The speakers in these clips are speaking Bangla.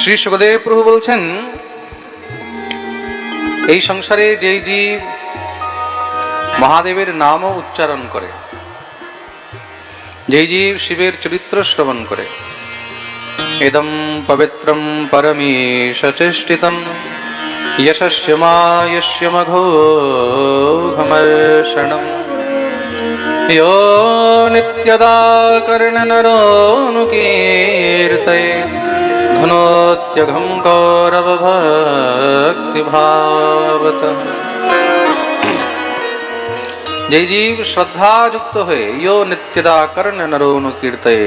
শ্রী সুখদেব প্রভু বলছেন এই সংসারে যেই জীব মহাদেবের নামও উচ্চারণ করে যেই জীব শিবের চরিত্র শ্রবণ করে ইদম পবিত্রম পরমেশ চেষ্টিতম यशस्य मायस्य मघोघमर्षणम् यो नित्यदा कर्णनरोऽनुकीर्तये धुनोत्यघं কৌরবভক্তিভাবত যে জীব শ্রদ্ধাযুক্ত হয়ে ইয় নিত্যদা কর্ণ নরনুকীর্তয়ে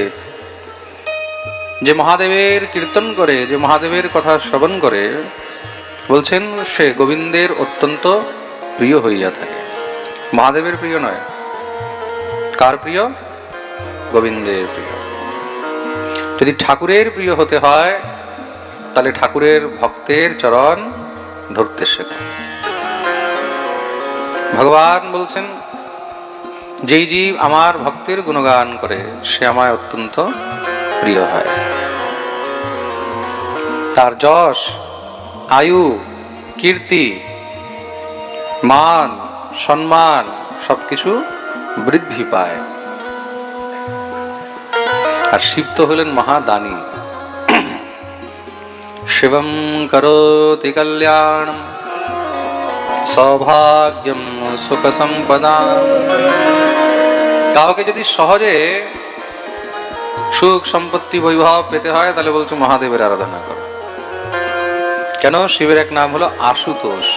যে মহাদেবের কীর্তন করে যে মহাদেবের কথা শ্রবণ করে বলছেন সে গোবিন্দের অত্যন্ত প্রিয় হইয়া থাকে মহাদেবের প্রিয় নয় কার প্রিয় গোবিন্দের প্রিয় যদি ঠাকুরের প্রিয় হতে হয়, তাহলে ঠাকুরের ভক্তের চরণ ধরতে শেখো। ভগবান বলছেন, যেই জীব আমার ভক্তের গুণগান করে, সে আমায় অত্যন্ত প্রিয় হয়। তার যশ, আয়ু, কীর্তি, মান, সম্মান সবকিছু বৃদ্ধি পায়। আর শিব তো হলেন মহাদানী। শিবম করোতি কল্যাণ সৌভাগ্যম সুখ সম্পদা কাউকে যদি সহজে সুখ সম্পত্তি বৈভব পেতে হয়, তাহলে বলছো মহাদেবের আরাধনা করো। কেন? শিবের এক নাম হলো আশুতোষ।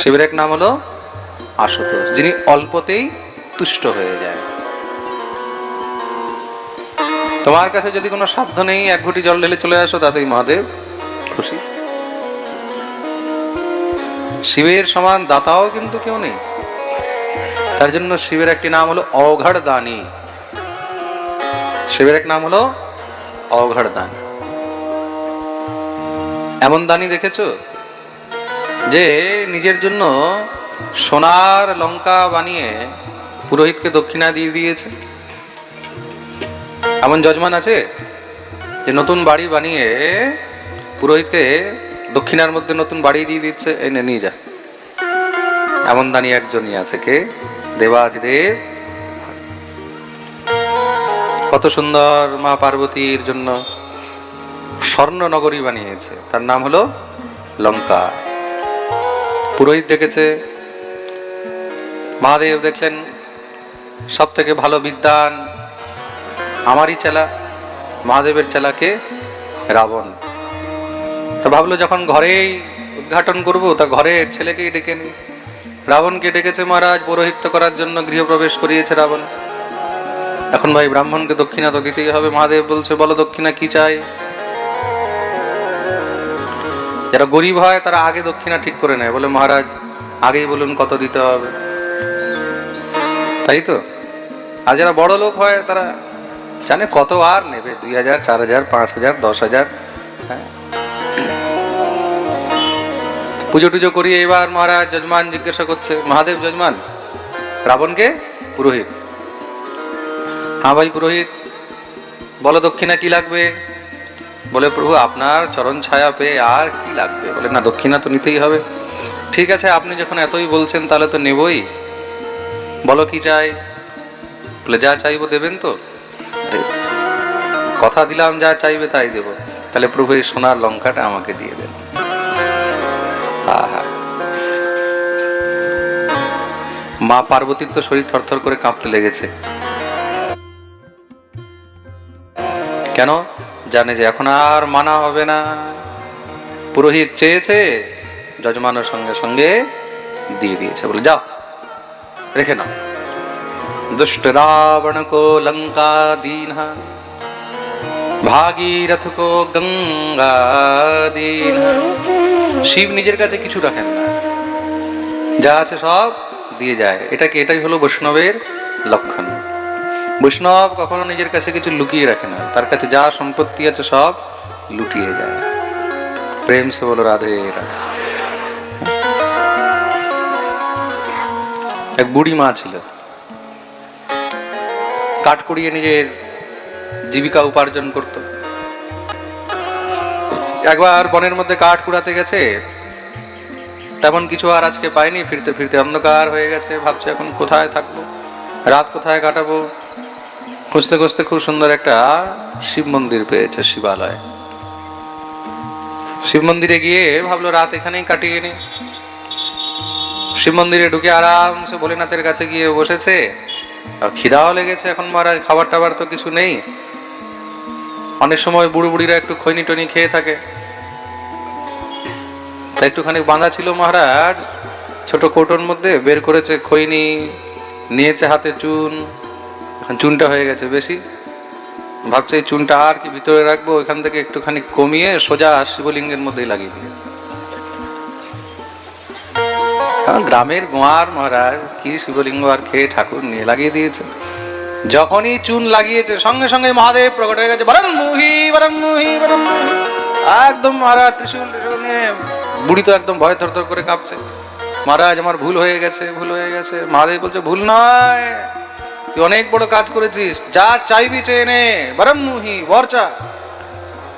শিবের এক নাম হলো আশুতোষ, যিনি অল্পতেই তুষ্ট হয়ে যায়। তোমার কাছে যদি কোনো সাধ্য নেই, এক ঘটি জল ঢেলে চলে আসো, তাতেই মহাদেব খুশি। শিবের সমান দাতাও কিন্তু কেউ নেই। তার জন্য শিবের একটি নাম হলো অঘড় দানি শিবের এক নাম হলো অঘড় দানী এমন দানি দেখেছ? যে নিজের জন্য সোনার লঙ্কা বানিয়ে পুরোহিতকে দক্ষিণা দিয়ে দিয়েছে। এমন যজমান আছে যে নতুন বাড়ি বানিয়ে পুরোহিতকে দক্ষিণার মধ্যে নতুন বাড়ি দিয়ে দিচ্ছে। এনে নিয়ে যা। এমন দানি একজনই আছে কে? দেবাদিদেব। কত সুন্দর মা পার্বতীর জন্য স্বর্ণ নগরী বানিয়েছে। তার নাম হলো লঙ্কা। পুরোহিত ডেকেছে। মহাদেব দেখলেন সব থেকে ভালো বিদ্যান আমারই চেলা, মহাদেবের চেলাকে রাবণ। তো ভাবলো যখন ঘরেই উদ্ঘাটন করব, তা ঘরের ছেলেকেই ডেকে নি রাবণকে ডেকেছে মহারাজ, পৌরোহিত্য করার জন্য গৃহপ্রবেশ করিয়েছে রাবণ। এখন ভাই ব্রাহ্মণকে দক্ষিণা তো দিতেই হবে, মহাদেব বলছে, বলো দক্ষিণা কি চাই? যারা গরিব হয়, তারা আগে দক্ষিণা ঠিক করে নেয়। বলে মহারাজ, আগেই বলুন কত দিতে হবে। তাই তো? আর যারা বড় লোক হয়, তারা জানে কত আর নেবে? দুই হাজার, চার হাজার, পাঁচ হাজার, দশ হাজার হ্যাঁ। পুজো টুজো করিয়ে এবার মহারাজ যজমান জিজ্ঞাসা করছে, মহাদেব যজমান, রাবণকে? পুরোহিত? হ্যাঁ ভাই, পুরোহিত। বলো দক্ষিণা কি লাগবে? বলে প্রভু, আপনার চরণ ছায়া পেয়ে আর কি লাগবে? বলে, না, দক্ষিণা তো নিতেই হবে। ঠিক আছে, আপনি যখন এতই বলছেন তাহলে তো নেবই। বলো কি চাই? বলে, যা চাইব দেবেন তো। কথা দিলাম, যা চাইবে তাই দেব। তাহলে প্রভু এই সোনার লঙ্কাটা আমাকে দিয়ে দেন। মা পার্বতীর তো শরীর থরথর করে কাঁপতে লেগেছে। কেন? জানে যে এখন আর মানা হবে না। পুরোহিত চেয়েছে, যজমানের সঙ্গে সঙ্গে দিয়ে দিয়েছে বলে। যাও, রেখে নাও। দুষ্ট রাবণ কো লঙ্কা দীনহা। ভাগীরথ কো গঙ্গা শিব নিজের কাছে কিছু রাখেন না। যা আছে সব দিয়ে যায়। এটাকে এটাই হলো বৈষ্ণবের লক্ষণ। বৈষ্ণব কখনো নিজের কাছে কিছু লুকিয়ে রাখে না। তার কাছে যা সম্পত্তি আছে সব লুটিয়ে যায়। প্রেম সে বলো, রাধে রাধে। এক বুড়ি মা ছিল। কাঠ করিয়ে নিজের জীবিকা উপার্জন করত। একবার বনের মধ্যে কাঠ কুড়াতে গেছে। তেমন কিছু আর আজকে পাইনি, ফিরতে ফিরতে অন্ধকার হয়ে গেছে। ভাবছে এখন কোথায় থাকব, রাত কোথায় কাটাবো? খুঁজতে খুঁজতে খুব সুন্দর একটা শিব মন্দির পেয়েছে শিবালয়। শিব মন্দিরে গিয়ে ভাবলো, রাত এখানেই কাটিয়ে নি। শিব মন্দিরে ঢুকে আরামসে ভোলেনাথের কাছে গিয়ে বসেছে। খিদাও লেগেছে এখন মহারাজ খাবার টাবার তো কিছু নেই। অনেক সময় বুড়ো বুড়িরা একটু খৈনি টনি খেয়ে থাকে। তাই একটুখানি বাঁধা ছিল মহারাজ, ছোট কৌটোর মধ্যে বের করেছে খৈনি, নিয়েছে হাতে চুন, এখন চুনটা হয়ে গেছে বেশি। ভাবছে এই চুনটা আর কি ভিতরে রাখব এখান থেকে একটুখানি কমিয়ে সোজা শিবলিঙ্গের মধ্যেই লাগিয়ে দিয়েছে। গ্রামের গোয়ার মহারাজ কি শিবলিঙ্গ আর খেয়ে ঠাকুর নিয়ে লাগিয়ে দিয়েছে। যখনই চুন লাগিয়েছে, সঙ্গে সঙ্গে মহাদেব প্রকট হয়ে গেছে, বরং মুহি বরং মুহি, বরং একদম মহারাজ, ত্রিশূল বুড়ি তো একদম ভয় থর থর করে কাঁপছে। মহারাজ, আমার ভুল হয়ে গেছে, ভুল হয়ে গেছে। মহাদেব বলছে, ভুল নয়, তুই অনেক বড় কাজ করেছিস, যা চাইবি চেয়ে নে, বরং মুহি বরচা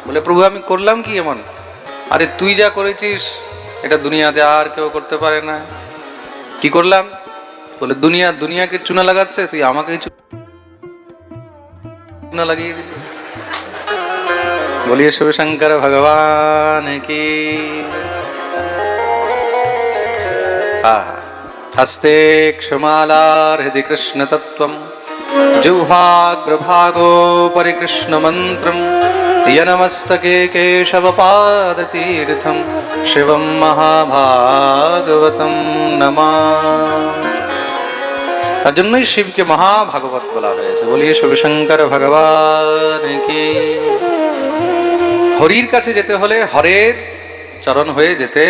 বলে, প্রভু, আমি করলাম কি এমন? আরে, তুই যা করেছিস, এটা দুনিয়াতে আর কেউ করতে পারে না। কি করলাম? বলে, দুনিয়া, দুনিয়াকে চুনা লাগাচ্ছে, তুই আমাকে न लगी बोलिए शिव शंकर भगवान की हस्ते क्षुमालार्हृदि कृष्णतत्त्वं जिह्वाग्रभागोपरि कृष्णमन्त्रं यनमस्तके केशवपादतीर्थं शिवं महाभागवतं नमा তার জন্যই শিবকে মহা ভাগবত বলা হয়েছে। বলি শিবশঙ্কর ভগবান কি হরির কাছে যেতে হলে হরের চরণ হয়ে যেতে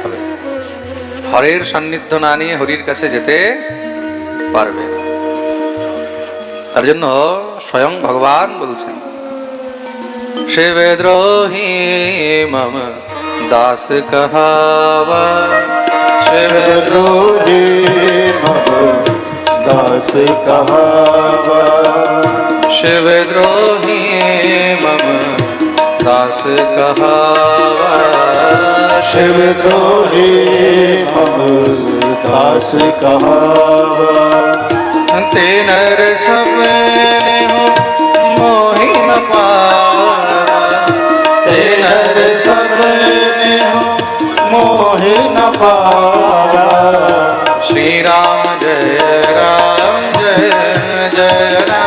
হবে। হরের সান্নিধ্য না নিয়ে হরির কাছে যেতে পারবে তার জন্য স্বয়ং ভগবান বলছেন শিবদ্রোহী মম দাস কহাবা। শিবদ্রোহী মম दास कहावा। शिवद्रोही मम दास कहावा। शिव द्रोहे मम दास कहावा। ते नर सपने हो मोहि न पावा। मोहि न पावा श्री राम जय राम जय जय राम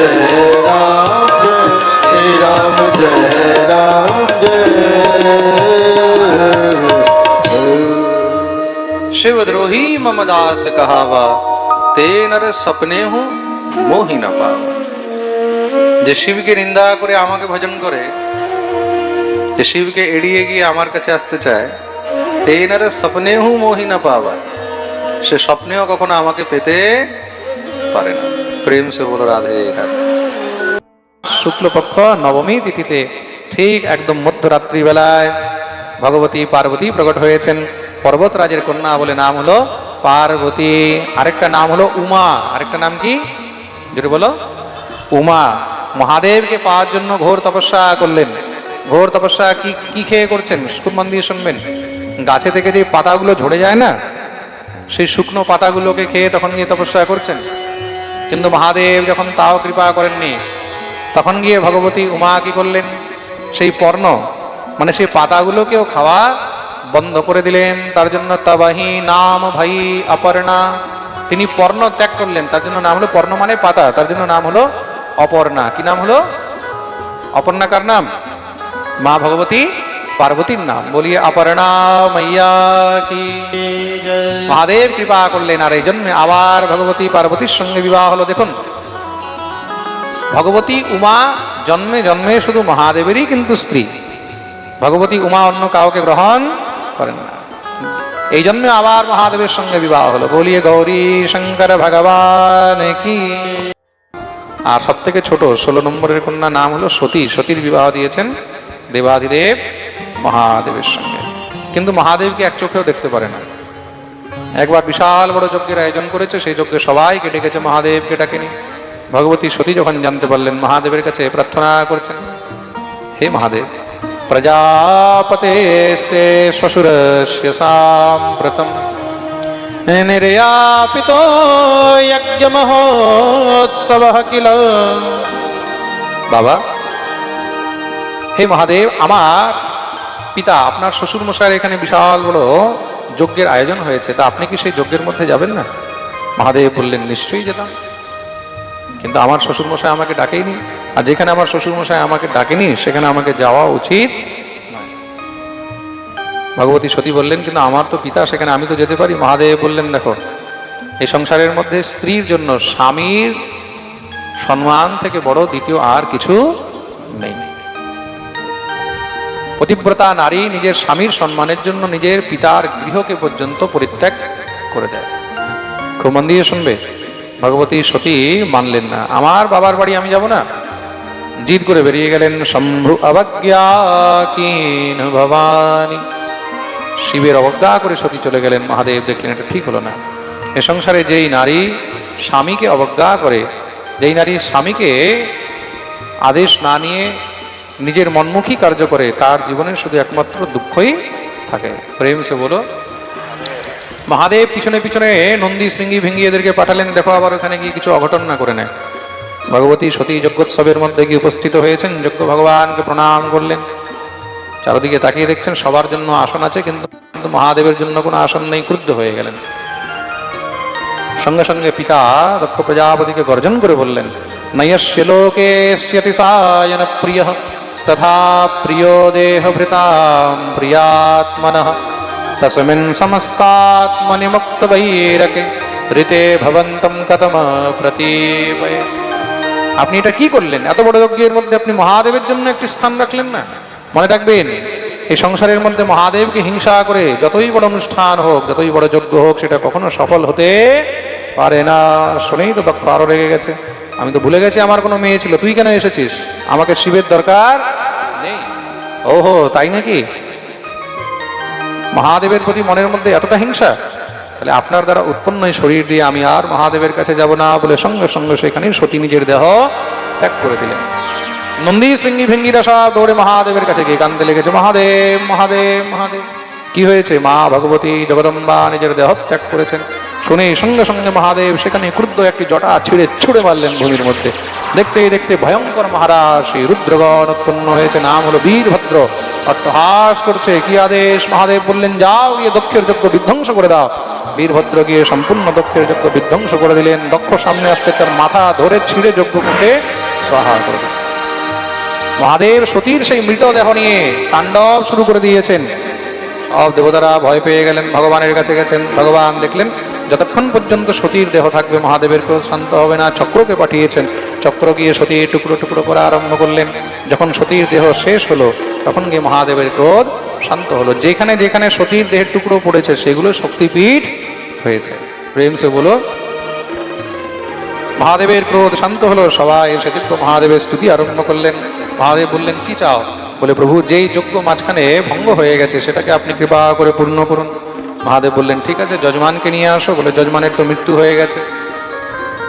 जय राम जय श्री राम जय राम जय शिवद्रोही मम दास कहावा ते नर सपने हूँ মোহি না পাওয়া যে শিবকে নিন্দা করে আমাকে ভজন করে যে শিবকে এড়িয়ে গিয়ে আমার কাছে আসতে চায় তেনার স্বপ্নে হু মোহি না পাওয়া সে স্বপ্নেও কখনো আমাকে পেতে পারে না প্রেম সে বলো, রাধে শুক্লপক্ষ নবমী তিথিতে ঠিক একদম মধ্যরাত্রি বেলায় ভগবতী পার্বতী প্রকট হয়েছেন। পর্বতরাজের কন্যা বলে নাম হলো পার্বতী। আরেকটা নাম হলো উমা। আরেকটা নাম কি? যদি বলো। উমা। মহাদেবকে পাওয়ার জন্য ঘোর তপস্যা করলেন। ঘোর তপস্যা কি কি খেয়ে করছেন? খুব মন দিয়ে শুনবেন। গাছে থেকে যে পাতাগুলো ঝরে যায় না, সেই শুকনো পাতাগুলোকে খেয়ে তখন গিয়ে তপস্যা করছেন। কিন্তু মহাদেব যখন তাও কৃপা করেননি, তখন গিয়ে ভগবতী উমা কি করলেন? সেই পর্ণ মানে সেই পাতাগুলোকেও খাওয়া বন্ধ করে দিলেন। তার জন্য তাবাহি নাম ভাই অপর্ণা। তিনি পর্ণ ত্যাগ করলেন। তার জন্য নাম হলো পর্ণ মানে পাতা। তার জন্য নাম হলো অপর্ণা। কি নাম হলো? অপর্ণা কার নাম? মা ভগবতী পার্বতীর নাম বলিয়ে অপর্ণা মাইয়া কি? মহাদেব কৃপা করলেন আর এই জন্যে আবার ভগবতী পার্বতীর সঙ্গে বিবাহ হলো। দেখুন, ভগবতী উমা জন্মে জন্মে শুধু মহাদেবেরই কিন্তু স্ত্রী। ভগবতী উমা অন্য কাউকে গ্রহণ করেন না। এই জন্য আবার মহাদেবের সঙ্গে বিবাহ হলো। বলিয়ে গৌরী শঙ্কর ভগবান কি? আর সব থেকে ছোট ষোলো নম্বরের কন্যা নাম হলো সতী। সতীর বিবাহ দিয়েছেন দেবাদিদেব। মহাদেবের সঙ্গে। কিন্তু মহাদেবকে এক চোখেও দেখতে পারে না। একবার বিশাল বড় যজ্ঞের আয়োজন করেছে, সেই যজ্ঞে সবাইকে ডেকেছে মহাদেবকে ডাকেনি। ভগবতী সতী যখন জানতে পারলেন, মহাদেবের কাছে প্রার্থনা করছেন, হে মহাদেব প্রজাপতেস্তে শ্বশুরস্য সাম্প্রতম নির্যাপিত যজ্ঞমহোৎসব কিল। বাবা, হে মহাদেব, আমার পিতা, আপনার শ্বশুর মশাইয়ের এখানে বিশাল বড় যজ্ঞের আয়োজন হয়েছে, তা আপনি কি সেই যজ্ঞের মধ্যে যাবেন না? মহাদেব বললেন, নিশ্চয়ই যেতাম। কিন্তু আমার শ্বশুর মশাই আমাকে ডাকেনি। আর যেখানে আমার শ্বশুর মশাই আমাকে ডাকেনি, সেখানে আমাকে যাওয়া উচিত। ভগবতী সতী বললেন, কিন্তু আমার তো পিতা, সেখানে আমি তো যেতে পারি। মহাদেব বললেন, দেখো, এই সংসারের মধ্যে স্ত্রীর জন্য স্বামীর সম্মান থেকে বড় দ্বিতীয় আর কিছু পতিব্রতা নারী নিজের স্বামীর সম্মানের জন্য নিজের পিতার গৃহকে পর্যন্ত পরিত্যাগ করে দেয়। খুব মন দিয়ে শুনবে? ভগবতী সতী মানলেন না। আমার বাবার বাড়ি আমি যাব না। জিদ করে বেরিয়ে গেলেন শম্ভু অবজ্ঞা কিন ভবানী। শিবের অবজ্ঞা করে সতী চলে গেলেন। মহাদেব দেখলেন, এটা ঠিক হলো না। এ সংসারে যেই নারী স্বামীকে অবজ্ঞা করে, যেই নারী স্বামীকে আদেশ না নিয়ে নিজের মনমুখী কার্য করে, তার জীবনে শুধু একমাত্র দুঃখই থাকে। প্রেম সে বলো। মহাদেব পিছনে পিছনে নন্দী শৃঙ্গি ভেঙ্গি এদেরকে পাঠালেন, দেখো আবার ওখানে গিয়ে কিছু অঘটন না করে নেয়। ভগবতী সতী যজ্ঞোৎসবের মধ্যে গিয়ে উপস্থিত হয়েছেন, যজ্ঞ ভগবানকে প্রণাম করলেন। চারদিকে তাকিয়ে দেখছেন সবার জন্য আসন আছে, কিন্তু কিন্তু মহাদেবের জন্য কোনো আসন নেই, ক্রুদ্ধ হয়ে গেলেন। সঙ্গে সঙ্গে পিতা দক্ষ প্রজাপতিকে গর্জন করে বললেন, নয়স্য লোকে সায়ন প্রিয় তথা প্রিয় দেহ ভৃতাম প্রিয়াত্মন তস্মিন সমস্তাত্মনি মুক্ত বৈরকে ঋতে ভবন্তম কতম প্রতীপয়ে আপনি এটা কি করলেন? এত বড় যজ্ঞের মধ্যে আপনি মহাদেবের জন্য একটি স্থান রাখলেন না? মনে রাখবেন, এই সংসারের মধ্যে মহাদেবকে হিংসা করে যতই বড় অনুষ্ঠান হোক, যতই বড় যজ্ঞ হোক, সেটা কখনো সফল হতে পারে না। শুনেই তো দক্ষ আরও রেগে গেছে। আমি তো ভুলে গেছি আমার কোনো মেয়ে ছিল। তুই কেন এসেছিস? আমাকে শিবের দরকার নেই। ওহো, তাই নাকি? মহাদেবের প্রতি মনের মধ্যে এতটা হিংসা? তাহলে আপনার দ্বারা উৎপন্ন শরীর দিয়ে আমি আর মহাদেবের কাছে যাব না বলে সঙ্গে সঙ্গে সেখানে সতী নিজের দেহ ত্যাগ করে দিলেন। নন্দী শৃঙ্গি ভেঙ্গিরা সব দৌড়ে মহাদেবের কাছে গিয়ে কান্দতে লেগেছে। মহাদেব মহাদেব মহাদেব। কি হয়েছে? মা ভগবতী জগদম্বা নিজের দেহ ত্যাগ করেছেন। শুনে সঙ্গে সঙ্গে মহাদেব সেখানে ক্রুদ্ধ একটি জটা ছিঁড়ে ছুড়ে মারলেন ভূমির মধ্যে। দেখতে দেখতে ভয়ঙ্কর মহারাজ সেই রুদ্রগণ উৎপন্ন হয়েছে। নাম হলো বীরভদ্র। অট্টহাস করছে। কি আদেশ? মহাদেব বললেন, যাও গিয়ে দক্ষের যজ্ঞ বিধ্বংস করে দাও। বীরভদ্র গিয়ে সম্পূর্ণ দক্ষের যজ্ঞ বিধ্বংস করে দিলেন। দক্ষ সামনে আসতে তার মাথা ধরে ছিঁড়ে যজ্ঞ করতে সহায় করে দিলেন। মহাদেব সতীর সেই মৃতদেহ নিয়ে তাণ্ডব শুরু করে দিয়েছেন। দেবতারা ভয় পেয়ে গেলেন, ভগবানের কাছে গেছেন। ভগবান দেখলেন, যতক্ষণ পর্যন্ত সতীর দেহ থাকবে, মহাদেবের ক্রোধ শান্ত হবে না, চক্রকে পাঠিয়েছেন। চক্র গিয়ে সতীর টুকরো টুকরো করা আরম্ভ করলেন। যখন সতীর দেহ শেষ হলো, তখন গিয়ে মহাদেবের ক্রোধ শান্ত হলো। যেখানে যেখানে সতীর দেহের টুকরো পড়েছে, সেগুলো শক্তিপীঠ হয়েছে। প্রেম সে বলো, মহাদেবের ক্রোধ শান্ত হলো, সবাই এসে মহাদেবের স্তুতি আরম্ভ করলেন। মহাদেব বললেন, কি চাও? বলে, প্রভু, যেই যজ্ঞ মাঝখানে ভঙ্গ হয়ে গেছে, সেটাকে আপনি কৃপা করে পূর্ণ করুন। মহাদেব বললেন, ঠিক আছে, যজমানকে নিয়ে আসো। বলে, যজমানের তো মৃত্যু হয়ে গেছে।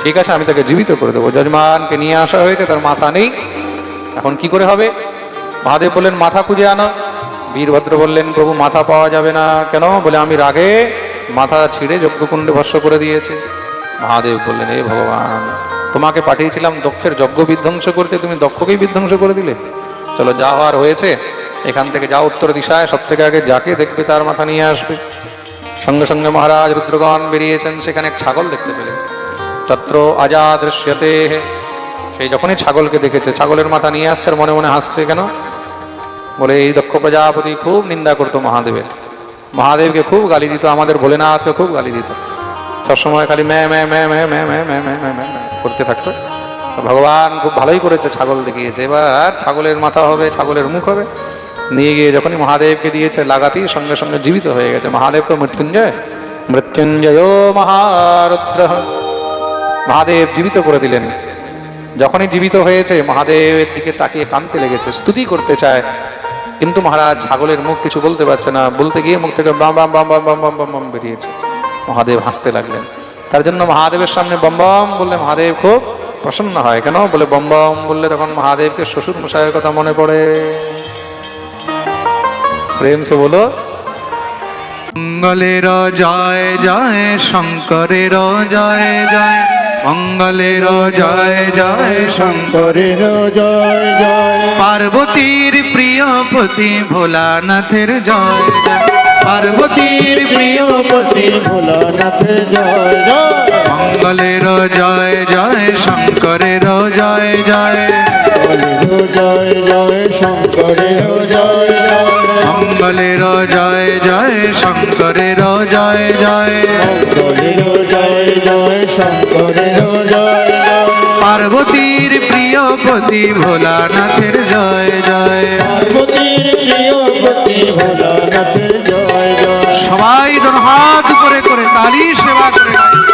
ঠিক আছে, আমি তাকে জীবিত করে দেবো। যজমানকে নিয়ে আসা হয়েছে, তার মাথা নেই। এখন কি করে হবে? মহাদেব বললেন, মাথা খুঁজে আনো। বীরভদ্র বললেন, প্রভু, মাথা পাওয়া যাবে না কেন? বলে, আমি রাগে মাথা ছিঁড়ে যজ্ঞকুণ্ডে ভস্য করে দিয়েছি। মহাদেব বললেন এ ভগবান, তোমাকে পাঠিয়েছিলাম দক্ষের যজ্ঞ বিধ্বংস করতে। তুমি দক্ষকেই বিধ্বংস করে দিলে? চলো যা হওয়ার হয়েছে এখান থেকে যা উত্তর দিশায় সব থেকে আগে যাকে দেখবে তার মাথা নিয়ে আসবে সঙ্গে সঙ্গে মহারাজ রুদ্রগণ বেরিয়েছেন সেখানে এক ছাগল দেখতে পেলেন তত্র আজা দৃশ্যতে সেই যখনই ছাগলকে দেখেছে ছাগলের মাথা নিয়ে আসছে মনে মনে হাসছে কেন বলে এই দক্ষ প্রজাপতি খুব নিন্দা করতো মহাদেবের মহাদেবকে খুব গালি দিত আমাদের ভোলেনাথকে খুব গালি দিত সবসময় খালি ম্যা ম্যা ম্যা ম্যা ম্যা ম্যা ম্যা ম্যা ম্যা ম্যা করতে থাকতো ভগবান খুব ভালোই করেছে, ছাগল দেখিয়েছে। এবার ছাগলের মাথা হবে, ছাগলের মুখ হবে। নিয়ে গিয়ে যখনই মহাদেবকে দিয়েছে, লাগাতেই সঙ্গে সঙ্গে জীবিত হয়ে গেছে। মহাদেব তো মৃত্যুঞ্জয় মৃত্যুঞ্জয় মহারুদ্র। মহাদেব জীবিত করে দিলেন। যখনই জীবিত হয়েছে, মহাদেবের দিকে তাকিয়ে কানতে লেগেছে, স্তুতি করতে চায়। কিন্তু মহারাজ ছাগলের মুখ কিছু বলতে পারছে না। বলতে গিয়ে মুখ থেকে বাম বাম বাম বাম বাম বাম বাম বাম বেরিয়েছে। মহাদেব হাসতে লাগলেন। তার জন্য মহাদেবের সামনে বম বম বললে, মহাদেব খুব প্রসন্ন হয় কেন? বলে বম বম বললে তখন মহাদেবকে শ্বশুর মশাইয়ের কথা মনে পড়ে। প্রেম সে বলো। মঙ্গলের জয় জয়, শঙ্করের জয় জয়। মঙ্গলের জয় জয় শঙ্কর শঙ্করের জয় জয়। পার্বতীর প্রিয়পতি ভোলানাথের জয় জয়। পার্বতীর প্রিয়পতি ভোলানাথের জয় জয়। শঙ্করের জয় জয়। মঙ্গলের জয় জয়। শঙ্করের জয় জয়। শঙ্করের জয় জয়। শঙ্করের জয় জয়। পার্বতীর প্রিয়পতি ভোলানাথের জয় জয়। পার্বতীর প্রিয়পতি ভোলানাথের জয় জয়। সবাই যেন হাত উপরে করে তালি সেবা করে।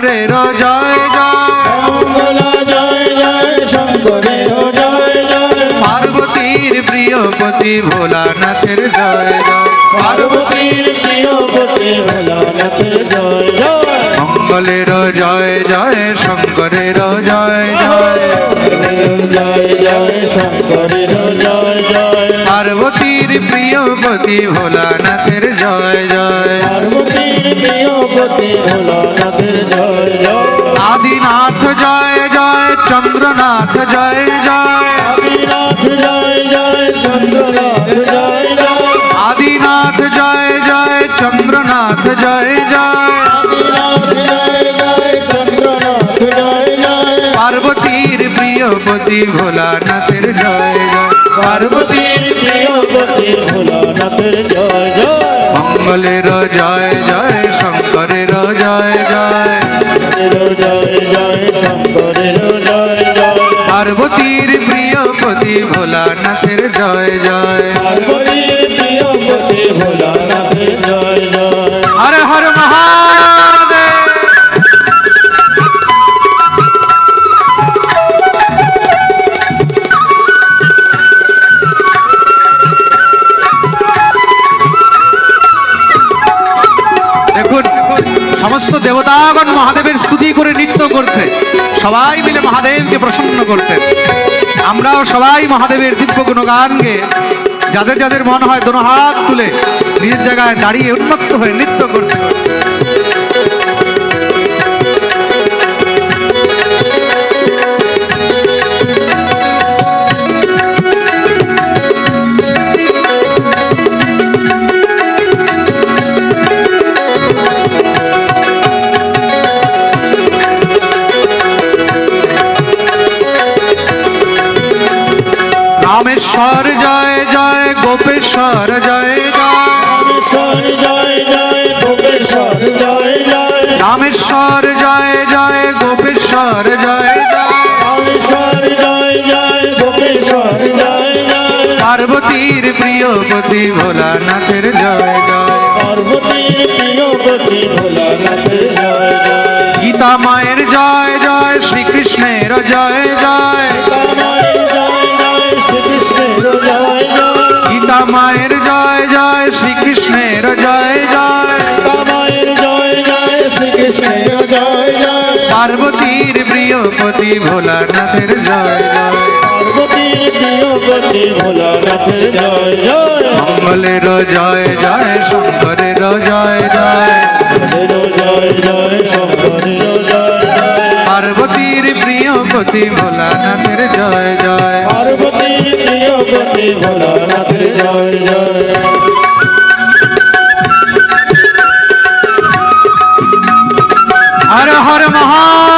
শঙ্করের জয় জয় জয় শঙ্করের জয় জয় পার্বতীর প্রিয়পতি ভোলানাথের জয় জয় পার্বতীর প্রিয়পতি ভোলানাথের জয় জয় মঙ্গলের জয় জয় শঙ্করের জয় জয় পার্বতীর প্রিয়পতি ভোলানাথের জয় জয়, পার্বতীর প্রিয়পতি ভোলানাথের জয়। आदिनाथ जय जय चंद्रनाथ जय जय। आदिनाथ जय जय चंद्रनाथ जय जय। आदिनाथ जय जय चंद्रनाथ जय जय। आदिनाथ जय जय चंद्रनाथ जय जय। पार्वतीर प्रियपति भोलानाथेर जय जय। পার্বতীর প্রিয়পতি जय शंकर জয় जय। জয় জয় জয় জয়। পার্বতীর প্রিয়পতি ভোলানাথের জয়। জয় পার্বতীর প্রিয়পতি দেবতাগণ মহাদেবের স্তুতি করে নৃত্য করছে। সবাই মিলে মহাদেবকে প্রসন্ন করছে। আমরাও সবাই মহাদেবের দিব্য গুণগানকে যাদের যাদের মন হয় দোনো হাত তুলে নিজের জায়গায় দাঁড়িয়ে উন্মুক্ত হয়ে নৃত্য করতে প্রিয়পতি ভোলানাথের জয় জয়। পার্বতীর প্রিয়পতি ভোলানাথের জয় জয়। গীতা মায়ের জয় জয় শ্রীকৃষ্ণের জয় জয়। জয় জয় শ্রীকৃষ্ণের জয় জয়। গীতা মায়ের জয় জয় শ্রীকৃষ্ণের জয় জয়। জয় জয় শ্রীকৃষ্ণের জয় জয়। পার্বতীর প্রিয়পতি ভোলানাথের জয় জয়। প্রিয় গতি ভোলানাথের জয় জয়। মঙ্গলের জয় জয় শঙ্করের জয় জয়। পার্বতীর প্রিয়পতি ভোলানাথের জয় জয়। পার্বতীর প্রিয় গতি ভোলানাথের জয় জয়। হর হর মহা